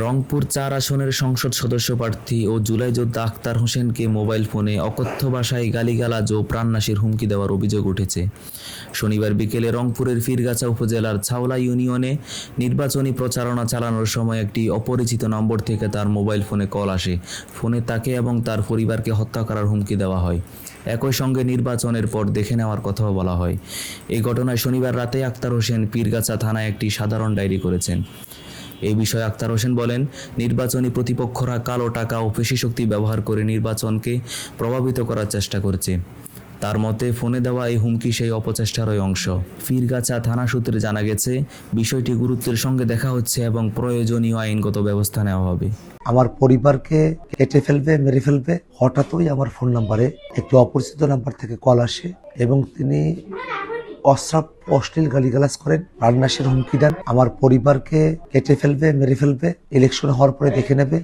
রংপুর চার আসনের সংসদ সদস্য প্রার্থী ও জুলাই যোদ্ধা আক্তার হোসেনকে মোবাইল ফোনে অকথ্য ভাষায় গালিগালাজ ও প্রাণনাশের হুমকি দেওয়ার অভিযোগ উঠেছে। শনিবার বিকেলে রংপুরের ফিরগাছা উপজেলার ছাওলা ইউনিয়নে নির্বাচনী প্রচারণা চালানোর সময় একটি অপরিচিত নম্বর থেকে তার মোবাইল ফোনে কল আসে। ফোনে তাকে এবং তার পরিবারকে হত্যা করার হুমকি দেওয়া হয়। একই সঙ্গে নির্বাচনের পর দেখে নেওয়ার কথাও বলা হয়। এই ঘটনায় শনিবার রাতে আক্তার হোসেন পীরগাছা থানায় একটি সাধারণ ডায়েরি করেছেন। এই বিষয়ে আক্তার হোসেন বলেন, নির্বাচনী প্রতিপক্ষরা কালো টাকা ও পেশি শক্তি ব্যবহার করে নির্বাচনকে প্রভাবিত করার চেষ্টা করছে। তার মতে, ফোনে দেওয়া এই হুমকি সেই অপচেষ্টারই অংশ। ফিরগাছা থানা সূত্রে জানা গেছে, বিষয়টি গুরুত্বের সঙ্গে দেখা হচ্ছে এবং প্রয়োজনীয় আইনগত ব্যবস্থা নেওয়া হবে। আমার পরিবারকে কেটে ফেলবে, মেরে ফেলবে, হঠাৎই আমার ফোন নাম্বারে একটি অপরিচিত নাম্বার থেকে কল আসে এবং তিনি অশ্রাপ অশ্লীল গালিগালাজ করেন প্রাণনাশের হুমকি দেন, আমার পরিবারকে কেটে ফেলবে, মেরে ফেলবে ইলেকশন হওয়ার পরে দেখে নেবে।